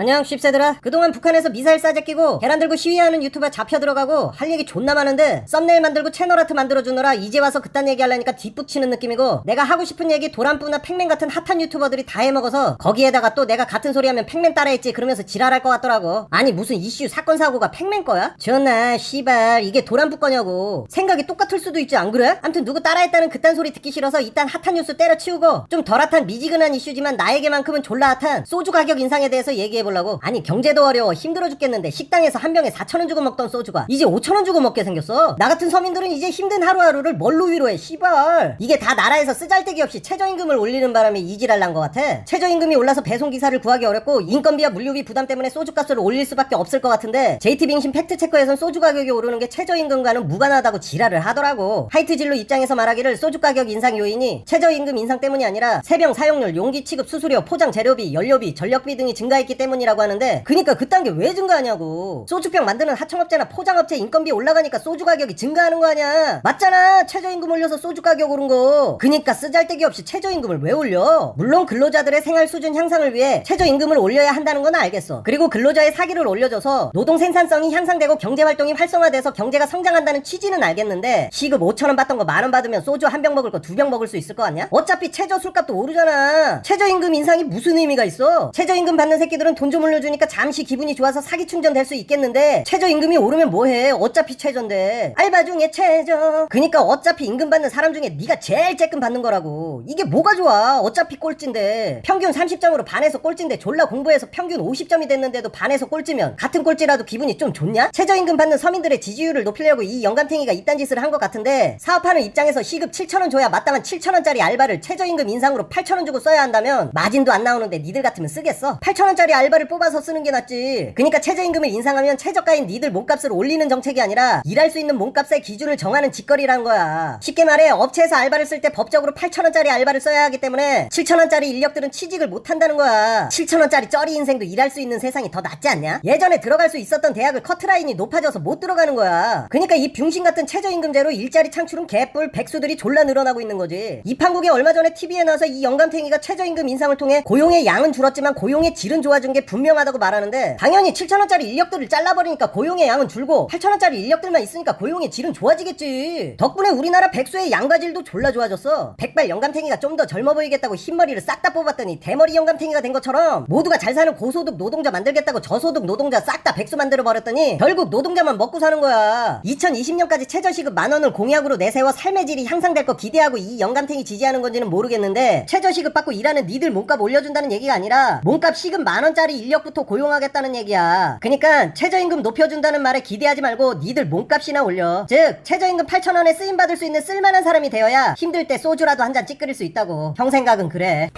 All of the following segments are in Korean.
안녕 쉽새들아 그동안 북한에서 미사일 싸제 끼고 계란 들고 시위하는 유튜버 잡혀 들어가고 할 얘기 존나 많은데 썸네일 만들고 채널 아트 만들어주느라 이제 와서 그딴 얘기 하려니까 뒷북치는 느낌이고 내가 하고 싶은 얘기 도란뿌나 팩맨 같은 핫한 유튜버들이 다 해먹어서 거기에다가 또 내가 같은 소리 하면 팩맨 따라했지 그러면서 지랄할 것 같더라고 아니 무슨 이슈 사건 사고가 팩맨 거야? 전나 씨발 이게 도란뿌 거냐고 생각이 똑같을 수도 있지 안 그래? 암튼 누구 따라했다는 그딴 소리 듣기 싫어서 이딴 핫한 뉴스 때려치우고 좀 덜 핫한 미지근한 이슈지만 나에게만큼은 졸라 핫한 소주 가격 인상에 대해서 얘기해보 려고. 아니 경제도 어려워. 힘들어 죽겠는데 식당에서 한 병에 4천원 주고 먹던 소주가 이제 5천원 주고 먹게 생겼어. 나 같은 서민들은 이제 힘든 하루하루를 뭘로 위로해 씨발. 이게 다 나라에서 쓰잘데기 없이 최저임금을 올리는 바람에 이지랄 난것 같아. 최저임금이 올라서 배송기사를 구하기 어렵고 인건비와 물류비 부담 때문에 소주값을 올릴 수밖에 없을 것 같은데 JT빙신 팩트체커에선 소주 가격이 오르는 게 최저임금과는 무관하다고 지랄을 하더라고. 하이트진로 입장에서 말하기를 소주 가격 인상 요인이 최저임금 인상 때문이 아니라 세병 사용률, 용기 취급 수수료, 포장 재료비, 연료비, 전력비 등이 증가했기 때문 이라고 하는데 그니까 그딴 게 왜 증가하냐고. 소주병 만드는 하청업체나 포장업체 인건비 올라가니까 소주 가격이 증가하는 거 아니야. 맞잖아. 최저임금 올려서 소주 가격 오른 거. 그니까 쓰잘데기 없이 최저임금을 왜 올려? 물론 근로자들의 생활 수준 향상을 위해 최저임금을 올려야 한다는 건 알겠어. 그리고 근로자의 사기를 올려줘서 노동 생산성이 향상되고 경제활동이 활성화돼서 경제가 성장한다는 취지는 알겠는데 시급 5천원 받던 거 만 원 받으면 소주 한 병 먹을 거 두 병 먹을 수 있을 거 아니야? 어차피 최저 술값도 오르잖아. 최저임금 인상이 무슨 의미가 있어? 최저임금 받는 새끼들은 돈 좀 올려주니까 잠시 기분이 좋아서 사기 충전될 수 있겠는데 최저임금이 오르면 뭐해? 어차피 최저인데. 알바 중에 최저. 그니까 어차피 임금 받는 사람 중에 네가 제일 쬐끔 받는 거라고. 이게 뭐가 좋아? 어차피 꼴찌인데. 평균 30점으로 반에서 꼴찌인데 졸라 공부해서 평균 50점이 됐는데도 반에서 꼴찌면 같은 꼴찌라도 기분이 좀 좋냐? 최저임금 받는 서민들의 지지율을 높이려고 이 영감탱이가 이딴 짓을 한 것 같은데 사업하는 입장에서 시급 7천원 줘야 마땅한 7천원짜리 알바를 최저임금 인상으로 8천원 주고 써야 한다면 마진도 안 나오는데 니들 같으면 쓰겠어? 8천원짜리 알바 를 뽑아서 쓰는 게 낫지. 그니까 최저임금을 인상하면 최저가인 니들 몸값을 올리는 정책이 아니라 일할 수 있는 몸값의 기준을 정하는 짓거리라는 거야. 쉽게 말해 업체에서 알바를 쓸 때 법적으로 8천원짜리 알바를 써야 하기 때문에 7천원짜리 인력들은 취직을 못한다는 거야. 7천원짜리 쩌리 인생도 일할 수 있는 세상이 더 낫지 않냐? 예전에 들어갈 수 있었던 대학을 커트라인이 높아져서 못 들어가는 거야. 그니까 이 병신 같은 최저임금제로 일자리 창출은 개뿔 백수들이 졸라 늘어나고 있는 거지. 이판국이 얼마 전에 TV에 나와서 이 영감탱이가 최저임금 인상을 통해 고용의 양은 줄었지만 고용의 질은 좋아진 게 분명하다고 말하는데 당연히 7천원짜리 인력들을 잘라버리니까 고용의 양은 줄고 8천원짜리 인력들만 있으니까 고용의 질은 좋아지겠지. 덕분에 우리나라 백수의 양과 질도 졸라 좋아졌어. 백발 영감탱이가 좀 더 젊어 보이겠다고 흰머리를 싹 다 뽑았더니 대머리 영감탱이가 된 것처럼 모두가 잘 사는 고소득 노동자 만들겠다고 저소득 노동자 싹 다 백수 만들어 버렸더니 결국 노동자만 먹고 사는 거야. 2020년까지 최저시급 만원을 공약으로 내세워 삶의 질이 향상될 거 기대하고 이 영감탱이 지지하는 건지는 모르겠는데 최저시급 받고 일하는 니들 몸값 올려준다는 얘기가 아니라 몸값 시급 만원짜리 인력부터 고용하겠다는 얘기야. 그니까 최저임금 높여준다는 말에 기대하지 말고 니들 몸값이나 올려. 즉 최저임금 8천원에 쓰임받을 수 있는 쓸만한 사람이 되어야 힘들 때 소주라도 한 잔 찌끄릴 수 있다고. 형 생각은 그래.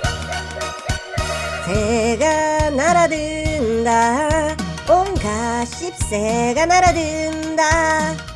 새가 날아든다. 온갖 씹새가 날아든다